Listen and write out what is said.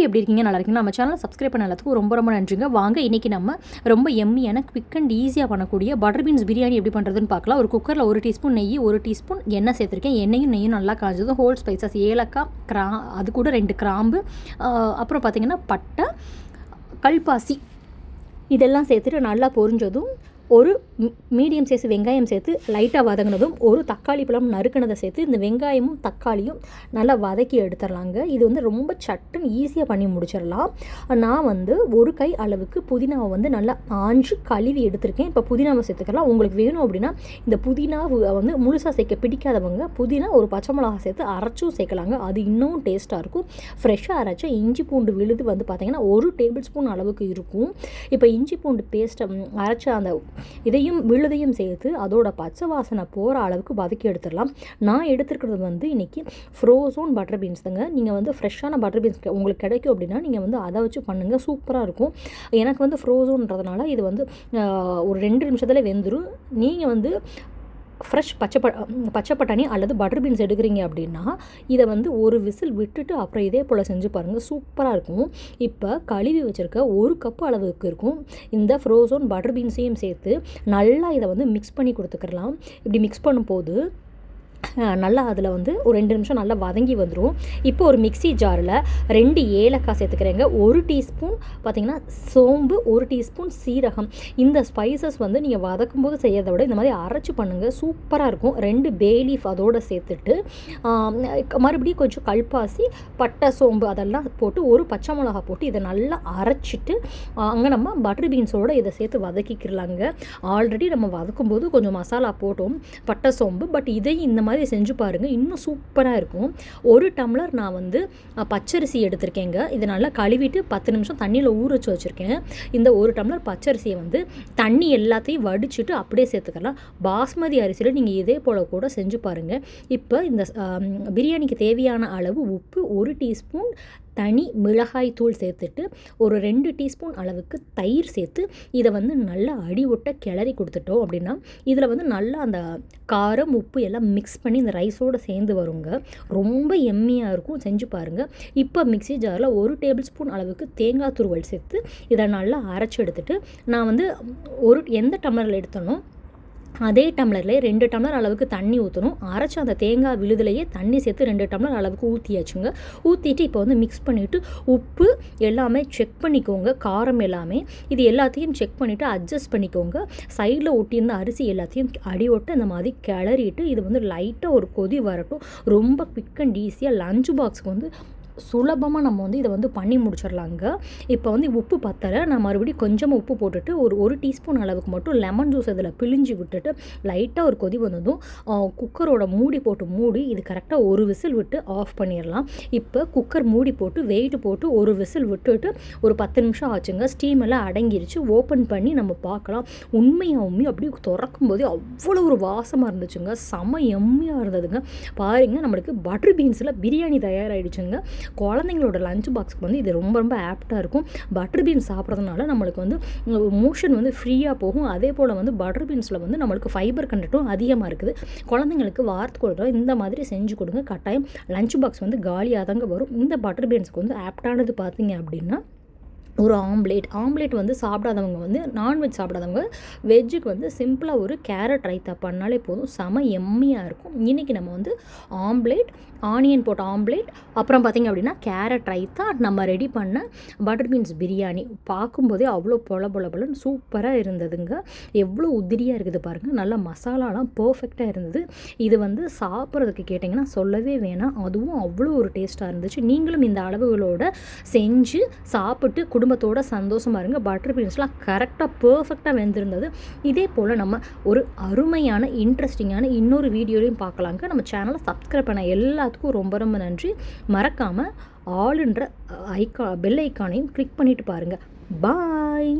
எல்லோரும் எப்படி இருக்கீங்க? நல்லா இருக்கீங்க நம்ம சேனல் சப்ஸ்கிரைப் பண்ண எல்லாத்துக்கும் ரொம்ப ரொம்ப நன்றிங்க. வாங்க இன்றைக்கி நம்ம ரொம்ப எம்மியான குவிக் அண்ட் ஈஸியாக பண்ணக்கூடிய பட்டர் பீன்ஸ் பிரியாணி எப்படி பண்ணுறதுன்னு பார்க்கலாம். ஒரு குக்கரில் ஒரு டீஸ்பூன் நெய் ஒரு டீஸ்பூன் எண்ணெய் சேர்த்துருக்கேன். எண்ணெயும் நெய்யும் நல்லா காய்ஞ்சதும் ஹோல் ஸ்பைசஸ் ஏலக்காய் கிரா அது கூட ரெண்டு கிராம்பு அப்புறம் பார்த்திங்கன்னா பட்டை கல்பாசி இதெல்லாம் சேர்த்துட்டு நல்லா பொரிஞ்சதும் ஒரு மீடியம் சைஸ் வெங்காயம் சேர்த்து லைட்டாக வதங்கினதும் ஒரு தக்காளி பழம் நறுக்கினதை சேர்த்து இந்த வெங்காயமும் தக்காளியும் நல்லா வதக்கி எடுத்துடலாங்க. இது வந்து ரொம்ப சட்டுன்னு ஈஸியாக பண்ணி முடிச்சிடலாம். நான் வந்து ஒரு கை அளவுக்கு புதினாவை வந்து நல்லா ஆஞ்சு கழுவி எடுத்திருக்கேன். இப்போ புதினாவை சேர்த்துக்கலாம். உங்களுக்கு வேணும் அப்படின்னா இந்த புதினா வந்து முழுசாக சேர்க்க பிடிக்காதவங்க புதினா ஒரு பச்சை மிளகா சேர்த்து அரைச்சும் சேர்க்கலாங்க. அது இன்னும் டேஸ்ட்டாக இருக்கும். ஃப்ரெஷ்ஷாக அரைச்சா இஞ்சி பூண்டு விழுது வந்து பார்த்திங்கன்னா ஒரு டேபிள் ஸ்பூன் அளவுக்கு இருக்கும். இப்போ இஞ்சி பூண்டு பேஸ்ட்டை அரைச்ச அந்த இதையும் விழுதையும் சேர்த்து அதோட பச்சை வாசனை போகிற அளவுக்கு வதக்கி எடுத்துடலாம். நான் எடுத்துருக்கிறது வந்து இன்றைக்கி ஃப்ரோசோன் பட்டர் பீன்ஸ் தாங்க. நீங்கள் வந்து ஃப்ரெஷ்ஷான பட்டர் பீன்ஸ் உங்களுக்கு கிடைக்கும் அப்படின்னா நீங்கள் வந்து அதை வச்சு பண்ணுங்கள் சூப்பராக இருக்கும். எனக்கு வந்து ஃப்ரோசோன்றதுனால இது வந்து ஒரு ரெண்டு நிமிஷத்தில் வெந்துடும் நீங்கள் வந்து ஃப்ரெஷ் பச்சை ப பச்சை பட்டாணி அல்லது பட்டர் பீன்ஸ் எடுக்கிறீங்க அப்படின்னா இதை வந்து ஒரு விசில் விட்டுட்டு அப்புறம் இதே போல் செஞ்சு பாருங்கள் சூப்பராக இருக்கும். இப்போ கழுவி வச்சுருக்க ஒரு கப் அளவுக்கு இருக்கும். இந்த ஃப்ரோசோன் பட்டர் பீன்ஸையும் சேர்த்து நல்லா இதை வந்து மிக்ஸ் பண்ணி கொடுத்துக்கலாம். இப்படி மிக்ஸ் பண்ணும்போது நல்லா அதில் வந்து ஒரு ரெண்டு நிமிஷம் நல்லா வதங்கி வந்துடும் இப்போ ஒரு மிக்ஸி ஜாரில் ரெண்டு ஏலக்காய் சேர்த்துக்கிறேங்க. ஒரு டீஸ்பூன் பார்த்தீங்கன்னா சோம்பு ஒரு டீஸ்பூன் சீரகம். இந்த ஸ்பைசஸ் வந்து நீங்கள் வதக்கும் போது செய்யறதை விட இந்த மாதிரி அரைச்சி பண்ணுங்கள் சூப்பராக இருக்கும். ரெண்டு பேலீஃப் அதோடு சேர்த்துட்டு மறுபடியும் கொஞ்சம் கல்பாசி பட்டை சோம்பு அதெல்லாம் போட்டு ஒரு பச்சை மிளகா போட்டு இதை நல்லா அரைச்சிட்டு அங்கே நம்ம பட்டர் பீன்ஸோடு இதை சேர்த்து வதக்கிக்கிறலாங்க ஆல்ரெடி நம்ம வதக்கும் போது கொஞ்சம் மசாலா போட்டோம். பட்டை சோம்பு பட் இதையும் இந்த மாதிரி செஞ்சு பாருங்கள் இன்னும் சூப்பராக இருக்கும். ஒரு டம்ளர் நான் வந்து பச்சரிசி எடுத்திருக்கேங்க. இதை நல்லா கழுவிட்டு பத்து நிமிஷம் தண்ணியில் ஊற வச்சு வச்சுருக்கேன். இந்த ஒரு டம்ளர் பச்சரிசியை வந்து தண்ணி எல்லாத்தையும் வடிச்சிட்டு அப்படியே சேர்த்துக்கலாம். பாஸ்மதி அரிசியில் நீங்கள் இதே போல் கூட செஞ்சு பாருங்கள் இப்போ இந்த பிரியாணிக்கு தேவையான அளவு உப்பு ஒரு டீஸ்பூன் தனி மிளகாய் தூள் சேர்த்துட்டு ஒரு ரெண்டு டீஸ்பூன் அளவுக்கு தயிர் சேர்த்து இதை வந்து நல்லா அடி ஒட்ட கிளறி கொடுத்துட்டோம் அப்படின்னா இதில் வந்து நல்லா அந்த காரம் உப்பு எல்லாம் மிக்ஸ் பண்ணி இந்த ரைஸோடு சேர்ந்து வருங்க. ரொம்ப எம்மியாக இருக்கும். செஞ்சு பாருங்கள் இப்போ மிக்ஸி ஜாரில் ஒரு டேபிள் ஸ்பூன் அளவுக்கு தேங்காய் துருவல் சேர்த்து இதை நல்லா அரைச்சி எடுத்துட்டு நான் வந்து ஒரு எந்த டம்ளரில் எடுத்தனோ அதே டம்ளர்லேயே ரெண்டு டம்ளர் அளவுக்கு தண்ணி ஊற்றணும் அரைச்சி அந்த தேங்காய் விழுதுலையே தண்ணி சேர்த்து ரெண்டு டம்ளர் அளவுக்கு ஊற்றியாச்சுங்க ஊற்றிட்டு இப்போ வந்து மிக்ஸ் பண்ணிவிட்டு உப்பு எல்லாமே செக் பண்ணிக்கோங்க. காரம் எல்லாமே. இது எல்லாத்தையும் செக் பண்ணிவிட்டு அட்ஜஸ்ட் பண்ணிக்கோங்க. சைடில் ஒட்டியிருந்த அரிசி எல்லாத்தையும் அடி ஒட்டு இந்த மாதிரி கிளறிட்டு இது வந்து லைட்டாக ஒரு கொதி வரட்டும். ரொம்ப குவிக் அண்ட் ஈஸியாக லஞ்ச் பாக்ஸுக்கு வந்து சுலபமாக நம்ம வந்து இதை வந்து பண்ணி முடிச்சிடலாங்க. இப்போ வந்து உப்பு பத்தலை. நான் மறுபடியும் கொஞ்சமாக உப்பு போட்டுட்டு ஒரு ஒரு டீஸ்பூன் அளவுக்கு மட்டும் லெமன் ஜூஸ் அதில் பிழிஞ்சு விட்டுட்டு லைட்டாக ஒரு கொதி வந்ததும் குக்கரோட மூடி போட்டு மூடி இது கரெக்டாக ஒரு விசில் விட்டு ஆஃப் பண்ணிடலாம். இப்போ குக்கர் மூடி போட்டு வெயிட் போட்டு ஒரு விசில் விட்டுட்டு ஒரு பத்து நிமிஷம் ஆச்சுங்க. ஸ்டீம் எல்லாம் அடங்கிருச்சு. ஓப்பன் பண்ணி நம்ம பார்க்கலாம். உண்மையாக உண்மை அப்படியே திறக்கும் போதே அவ்வளோ ஒரு வாசமாக இருந்துச்சுங்க. செம எம்மியாக இருந்ததுங்க. பாருங்க நம்மளுக்கு பட்டர் பீன்ஸில் பிரியாணி தயாராகிடுச்சுங்க குழந்தைங்களோட லஞ்ச் பாக்ஸ்க்கு வந்து இது ரொம்ப ரொம்ப ஆப்டாக இருக்கும். பட்டர் பீன்ஸ் சாப்பிட்றதுனால நம்மளுக்கு வந்து மோஷன் வந்து ஃப்ரீயாக போகும். அதே போல் வந்து பட்டர் பீன்ஸில் வந்து நம்மளுக்கு ஃபைபர் கண்டட்டும் அதிகமாக இருக்குது. குழந்தைங்களுக்கு வாரத்துக்கு ஒரு இந்த மாதிரி செஞ்சு கொடுங்க. கட்டாயம் லஞ்ச் பாக்ஸ் வந்து காலியாக தாங்க வரும். இந்த பட்டர் பீன்ஸுக்கு வந்து ஆப்டானது பார்த்தீங்க அப்படின்னா ஒரு ஆம்லேட். ஆம்லேட் வந்து சாப்பிடாதவங்க வந்து நான்வெஜ் சாப்பிடாதவங்க வெஜ்ஜுக்கு வந்து சிம்பிளாக ஒரு கேரட் ரைத்தா பண்ணாலே போதும். செம எம்மியாக இருக்கும். இன்றைக்கி நம்ம வந்து ஆம்லேட் ஆனியன் போட்ட ஆம்லேட் அப்புறம் பார்த்திங்க அப்படின்னா கேரட் ரைத்தா நம்ம ரெடி பண்ண பட்டர் பீன்ஸ் பிரியாணி. பார்க்கும்போதே அவ்வளோ பொல பொல பொலன்னு சூப்பராக இருந்ததுங்க. எவ்வளோ உதிரியாக இருக்குது பாருங்கள் நல்லா மசாலாலாம் பர்ஃபெக்டாக இருந்தது. இது வந்து சாப்பிட்றதுக்கு கேட்டிங்கன்னா சொல்லவே வேணாம். அதுவும் அவ்வளோ ஒரு டேஸ்ட்டாக இருந்துச்சு. நீங்களும் இந்த அளவுகளோட செஞ்சு சாப்பிட்டு குடும்பத்தோட சந்தோஷமாக இருங்க. பட்டர் பீன்ஸ்லாம் கரெக்டாக பர்ஃபெக்டாக வெந்திருந்தது. இதே போல் நம்ம ஒரு அருமையான இன்ட்ரெஸ்டிங்கான இன்னொரு வீடியோலையும் பார்க்கலாங்க. நம்ம சேனலை சப்ஸ்கிரைப் பண்ண எல்லாத்துக்கும் ரொம்ப ரொம்ப நன்றி. மறக்காமல் ஆளுன்ற ஐக்கா பெல் ஐக்கானையும் கிளிக் பண்ணிட்டு பாருங்கள் பாய்